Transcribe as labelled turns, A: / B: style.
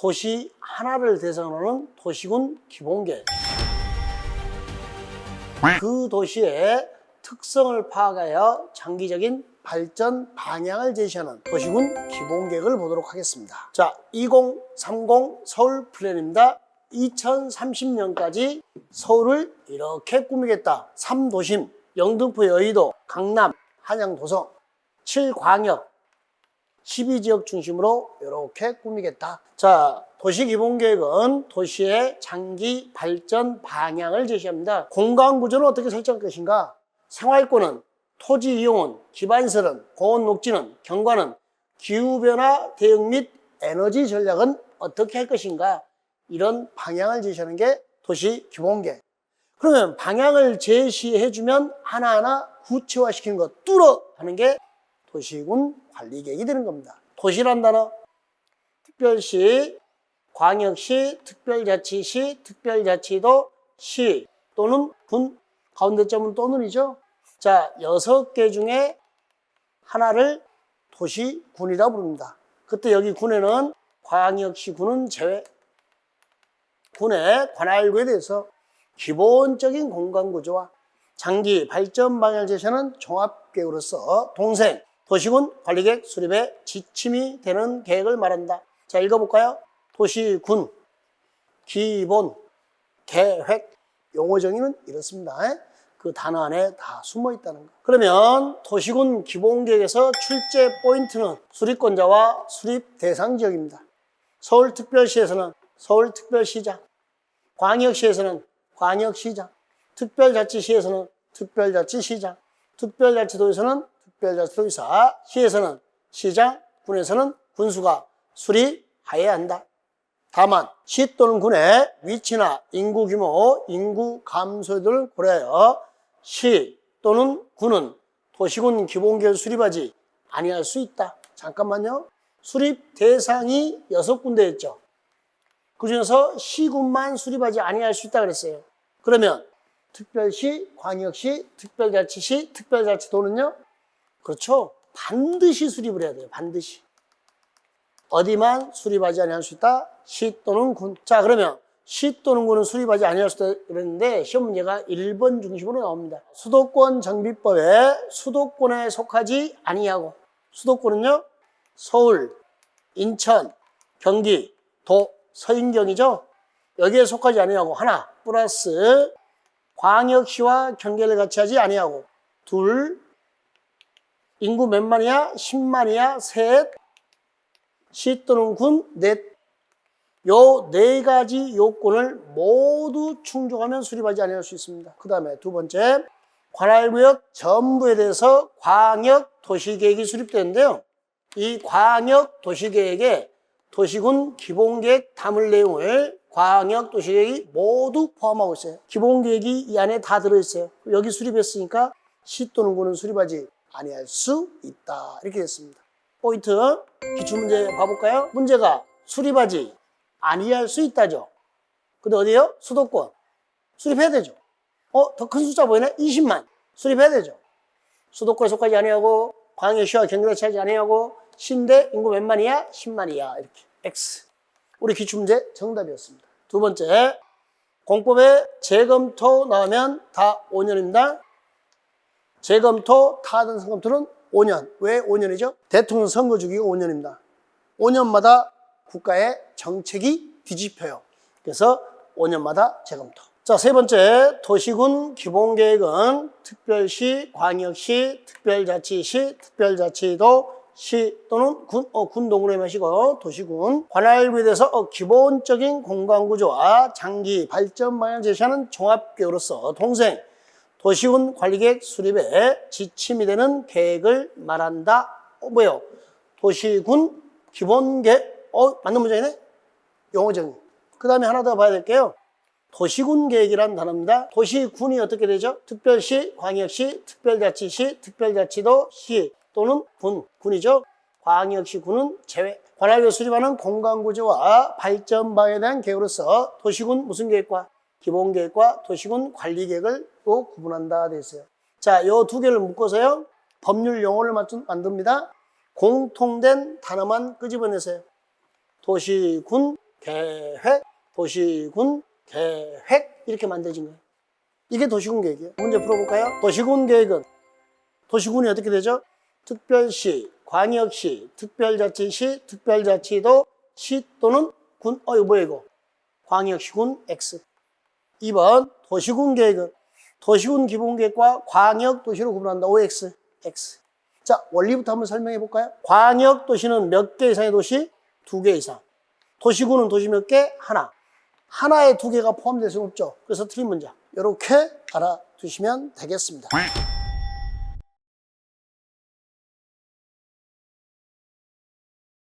A: 도시 하나를 대상으로 하는 도시군 기본계획. 그 도시의 특성을 파악하여 장기적인 발전 방향을 제시하는 도시군 기본계획을 보도록 하겠습니다. 자, 2030 서울 플랜입니다. 2030년까지 서울을 이렇게 꾸미겠다. 3도심, 영등포, 여의도, 강남, 한양, 도성, 7광역, 12지역 중심으로 이렇게 꾸미겠다. 자, 도시기본계획은 도시의 장기 발전 방향을 제시합니다. 공간 구조는 어떻게 설정할 것인가? 생활권은, 토지 이용은, 기반설은, 공원 녹지는, 경관은, 기후변화 대응 및 에너지 전략은 어떻게 할 것인가? 이런 방향을 제시하는 게 도시기본계획. 그러면 방향을 제시해주면 하나하나 구체화시키는 것, 뚫어 하는 게 도시군 관리 계획이 되는 겁니다. 도시란 단어, 특별시, 광역시, 특별자치시, 특별자치도, 시 또는 군, 가운데 점은 또는이죠. 자, 여섯 개 중에 하나를 도시군이라 부릅니다. 그때 여기 군에는 광역시 군은 제외. 군의 관할구에 대해서 기본적인 공간 구조와 장기 발전 방향을 제시하는 종합계획으로서 동생, 도시군 관리계획 수립에 지침이 되는 계획을 말한다. 자, 읽어볼까요? 도시군, 기본, 계획, 용어 정의는 이렇습니다. 그 단어 안에 다 숨어 있다는 거. 그러면 도시군 기본계획에서 출제 포인트는 수립권자와 수립 대상 지역입니다. 서울특별시에서는 서울특별시장, 광역시에서는 광역시장, 특별자치시에서는 특별자치시장, 특별자치도에서는 특별자치도의사, 시에서는 시장, 군에서는 군수가 수립하여야 한다. 다만 시 또는 군의 위치나 인구 규모, 인구 감소 등을 고려하여 시 또는 군은 도시군 기본계획 수립하지 아니할 수 있다. 잠깐만요. 수립 대상이 여섯 군데였죠. 그 중에서 시군만 수립하지 아니할 수 있다 그랬어요. 그러면 특별시, 광역시, 특별자치시, 특별자치도는요? 그렇죠. 반드시 수립을 해야 돼요. 반드시. 어디만 수립하지 아니할 수 있다? 시 또는 군. 자, 그러면 시 또는 군은 수립하지 아니할 수 있다 그랬는데 시험 문제가 1번 중심으로 나옵니다. 수도권 정비법에 수도권에 속하지 아니하고 수도권은요? 서울, 인천, 경기, 도, 서인경이죠. 여기에 속하지 아니하고 하나 플러스 광역시와 경계를 같이 하지 아니하고 둘 인구 몇 만이야? 10만이야? 셋 시 또는 군 넷. 요 네 가지 요건을 모두 충족하면 수립하지 아니할 수 있습니다. 그 다음에 두 번째 관할구역 전부에 대해서 광역 도시계획이 수립되는데요. 이 광역 도시계획에 도시군 기본계획 담을 내용을 광역 도시계획이 모두 포함하고 있어요. 기본계획이 이 안에 다 들어있어요. 여기 수립했으니까 시 또는 군은 수립하지 아니할 수 있다. 이렇게 됐습니다. 포인트 기출문제 봐볼까요? 문제가 수립하지 아니할 수 있다죠. 근데 어디요? 수도권. 수립해야 되죠. 어, 더 큰 숫자 보이네? 20만. 수립해야 되죠. 수도권에 속하지 아니하고 광역 시와 경기도 차지 아니하고 신대 인구 몇 만 이야? 10만 이야. 이렇게. X. 우리 기출문제 정답이었습니다. 두 번째, 공법에 재검토 나오면 다 5년입니다. 재검토, 타든 선검토는 5년. 왜 5년이죠? 대통령 선거 주기가 5년입니다. 5년마다 국가의 정책이 뒤집혀요. 그래서 5년마다 재검토. 자, 세 번째, 도시군 기본계획은 특별시, 광역시, 특별자치시, 특별자치도, 시 또는 군, 어, 군동으로 마시고 도시군 관할구에 대해서 어, 기본적인 공간구조와 장기 발전 방향을 제시하는 종합계획으로서 동생 도시군 관리계획 수립에 지침이 되는 계획을 말한다. 어, 뭐요? 도시군 기본계획. 어, 맞는 문장이네? 정리. 그 다음에 하나 더 봐야 될게요. 도시군 계획이라는 단어입니다. 도시군이 어떻게 되죠? 특별시, 광역시, 특별자치시, 특별자치도, 시 또는 군, 군이죠. 광역시 군은 제외. 관할교 수립하는 공간구조와 발전 방에 대한 계획으로서 도시군 무슨 계획과 기본계획과 도시군 관리계획을 또 구분한다 되어 있어요. 자, 요 두 개를 묶어서요. 법률 용어를 만듭니다. 공통된 단어만 끄집어내세요. 도시군 계획, 도시군 계획 이렇게 만들어진 거예요. 이게 도시군 계획이에요. 문제 풀어볼까요? 도시군 계획은 도시군이 어떻게 되죠? 특별시, 광역시, 특별자치시, 특별자치도, 시 또는 군, 어, 이거 뭐야 이거? 광역시군 X. 2번 도시군 계획은 도시군 기본계획과 광역 도시로 구분한다. OX, X. 자, 원리부터 한번 설명해 볼까요? 광역 도시는 몇 개 이상의 도시? 두 개 이상. 도시군은 도시 몇 개? 하나. 하나에 두 개가 포함될 수는 없죠. 그래서 틀린 문장. 이렇게 알아두시면 되겠습니다.